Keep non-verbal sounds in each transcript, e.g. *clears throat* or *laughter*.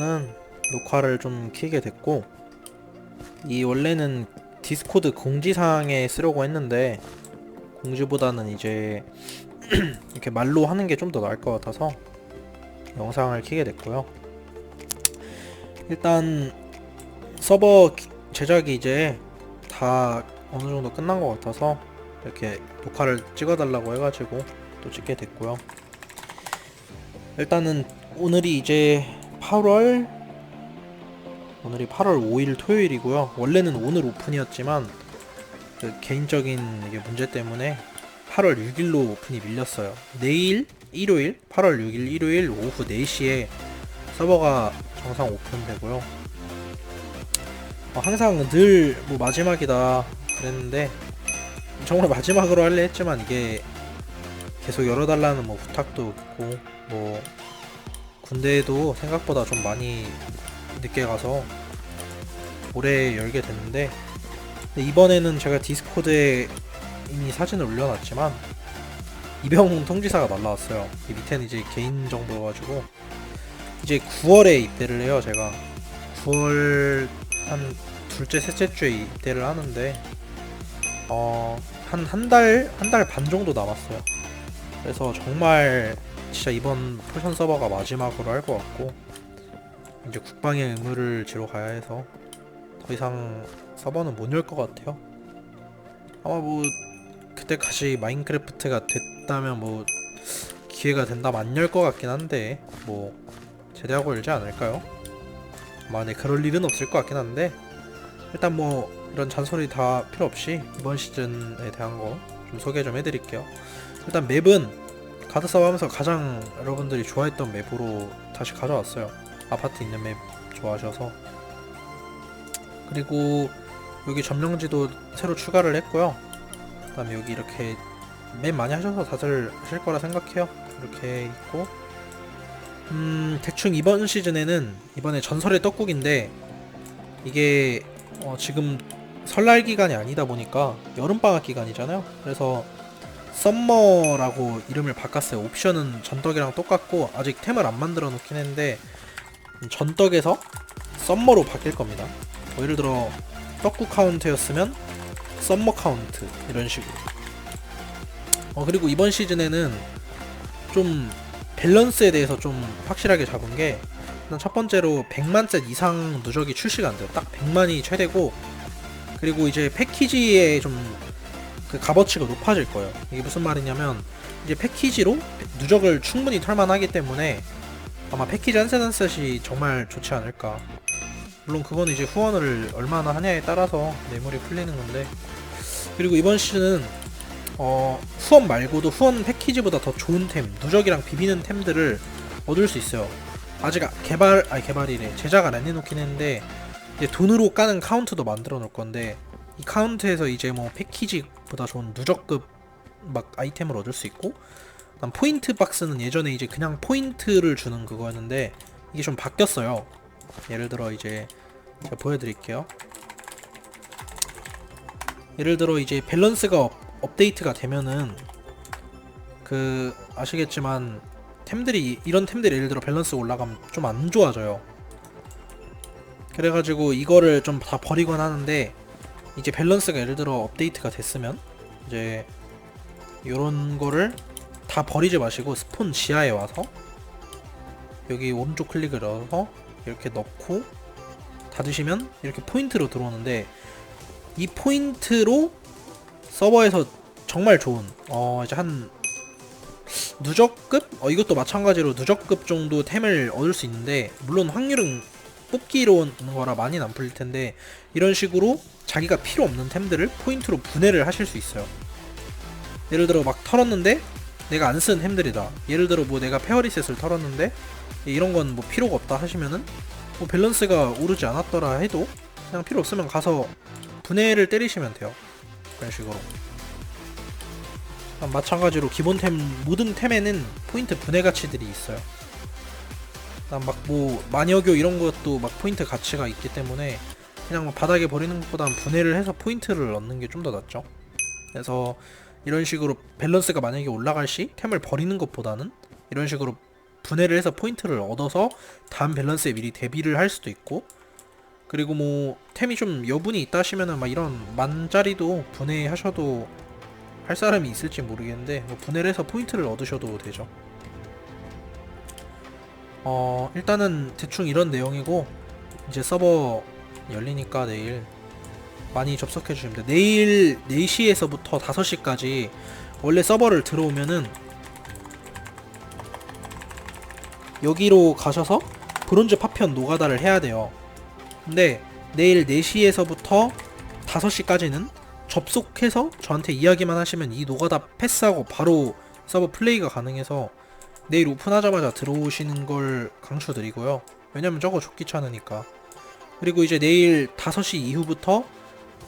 일단은 녹화를 좀 키게 됐고 이 원래는 디스코드 공지사항에 쓰려고 했는데 공지보다는 이제 *clears throat* 이렇게 말로 하는 게 좀 더 나을 것 같아서 영상을 키게 됐고요. 일단 서버 기- 제작이 이제 다 어느 정도 끝난 것 같아서 이렇게 녹화를 찍어달라고 해가지고 또 찍게 됐고요. 일단은 오늘이 이제 8월 오늘이 8월 5일 토요일이고요. 원래는 오늘 오픈이었지만 그 개인적인 이게 문제 때문에 8월 6일로 오픈이 밀렸어요. 내일 일요일 8월 6일 일요일 오후 4시에 서버가 정상 오픈되고요. 어, 항상 늘 뭐 마지막이다 그랬는데 정말 *laughs* 마지막으로 할래 했지만 이게 계속 열어달라는 뭐 부탁도 있고 뭐 군대에도 생각보다 좀 많이 늦게 가서 올해 열게 됐는데 이번에는 제가 디스코드에 이미 사진을 올려놨지만 이병 통지사가 날라왔어요. 이 밑에는 이제 개인 정보여가지고 이제 9월에 입대를 해요. 제가 9월 한 둘째 셋째 주에 입대를 하는데 어 한 한 달 한 달 반 정도 남았어요. 그래서 정말 진짜 이번 포션 서버가 마지막으로 할 것 같고 이제 국방의 의무를 지러 가야 해서 더 이상 서버는 못 열 것 같아요. 아마 뭐 그때까지 마인크래프트가 됐다면 뭐 기회가 된다면 안 열 것 같긴 한데 뭐 제대하고 열지 않을까요? 아마 네 그럴 일은 없을 것 같긴 한데 일단 뭐 이런 잔소리 다 필요 없이 이번 시즌에 대한 거 좀 소개 좀 해드릴게요. 일단 맵은 가드 싸움 하면서 가장 여러분들이 좋아했던 맵으로 다시 가져왔어요. 아파트 있는 맵 좋아하셔서. 그리고 여기 점령지도 새로 추가를 했고요. 그 다음에 여기 이렇게 맵 많이 하셔서 다들 하실 거라 생각해요. 이렇게 있고. 음, 대충 이번 시즌에는 이번에 전설의 떡국인데 이게 어, 지금 설날 기간이 아니다 보니까 여름방학 기간이잖아요. 그래서 썸머라고 이름을 바꿨어요. 옵션은 전떡이랑 똑같고 아직 템을 안 만들어 놓긴 했는데 전떡에서 썸머로 바뀔 겁니다. 뭐 예를 들어 떡국 카운트였으면 썸머 카운트 이런 식으로. 어 그리고 이번 시즌에는 좀 밸런스에 대해서 좀 확실하게 잡은 게 일단 첫 번째로 100만 셋 이상 누적이 출시가 안 돼요. 딱 100만이 최대고 그리고 이제 패키지의 좀 그 값어치가 높아질 거예요. 이게 무슨 말이냐면 이제 패키지로 누적을 충분히 털만하기 때문에 아마 패키지 한 셋 한 셋이 정말 좋지 않을까. 물론 그건 이제 후원을 얼마나 하냐에 따라서 매물이 풀리는 건데 그리고 이번 시즌은 어, 후원 말고도 후원 패키지보다 더 좋은 템, 누적이랑 비비는 템들을 얻을 수 있어요. 아직 아- 개발, 아니 개발이래. 제작을 안 해놓긴 했는데 이제 돈으로 까는 카운트도 만들어 놓을 건데 이 카운트에서 이제 뭐 패키지 보다 좋은 누적급 막 아이템을 얻을 수 있고 그다음 포인트 박스는 예전에 이제 그냥 포인트를 주는 그거였는데 이게 좀 바뀌었어요. 예를 들어 이제 제가 보여드릴게요. 예를 들어 이제 밸런스가 업, 업데이트가 되면은 그 아시겠지만 템들이 이런 템들이 예를 들어 밸런스 올라가면 좀 안 좋아져요. 그래가지고 이거를 좀 다 버리곤 하는데 이제 밸런스가 예를 들어 업데이트가 됐으면 이제 요런 거를 다 버리지 마시고 스폰 지하에 와서 여기 오른쪽 클릭을 넣어서 이렇게 넣고 닫으시면 이렇게 포인트로 들어오는데 이 포인트로 서버에서 정말 좋은 어 이제 한 누적급? 어 이것도 마찬가지로 누적급 정도 템을 얻을 수 있는데 물론 확률은 뽑기로 오는 거라 많이는 안 풀릴 텐데 이런 식으로 자기가 필요 없는 템들을 포인트로 분해를 하실 수 있어요. 예를 들어 막 털었는데 내가 안 쓰는 템들이다. 예를 들어 뭐 내가 페어리셋을 털었는데 이런 건 뭐 필요가 없다 하시면은 뭐 밸런스가 오르지 않았더라 해도 그냥 필요 없으면 가서 분해를 때리시면 돼요. 그런 식으로. 아, 마찬가지로 기본템 모든 템에는 포인트 분해 가치들이 있어요. 막뭐 마녀교 이런 것도 막 포인트 가치가 있기 때문에 그냥 뭐 바닥에 버리는 것보다는 분해를 해서 포인트를 얻는 게 좀 더 낫죠. 그래서 이런 식으로 밸런스가 만약에 올라갈 시 템을 버리는 것보다는 이런 식으로 분해를 해서 포인트를 얻어서 다음 밸런스에 미리 대비를 할 수도 있고 그리고 뭐 템이 좀 여분이 있다 하시면은 막 이런 만짜리도 분해하셔도 할 사람이 있을지 모르겠는데 뭐 분해를 해서 포인트를 얻으셔도 되죠. 어 일단은 대충 이런 내용이고 이제 서버 열리니까 내일 많이 접속해 주시면 돼요. 내일 4시에서부터 5시까지 원래 서버를 들어오면은 여기로 가셔서 브론즈 파편 노가다를 해야 돼요. 근데 내일 4시에서부터 5시까지는 접속해서 저한테 이야기만 하시면 이 노가다 패스하고 바로 서버 플레이가 가능해서 내일 오픈하자마자 들어오시는 걸 강추드리고요. 왜냐면 저거 좋기 차으니까. 그리고 이제 내일 5시 이후부터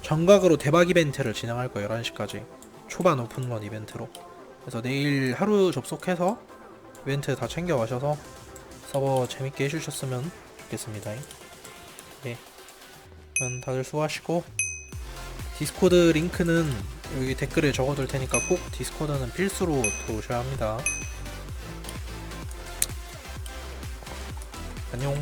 정각으로 대박 이벤트를 진행할 거예요. 11시까지. 초반 오픈런 이벤트로. 그래서 내일 하루 접속해서 이벤트 다 챙겨 가셔서 서버 재밌게 해주셨으면 좋겠습니다. 예. 그럼 다들 수고하시고 디스코드 링크는 여기 댓글에 적어둘 테니까 꼭 디스코드는 필수로 들어오셔야 합니다. 안녕.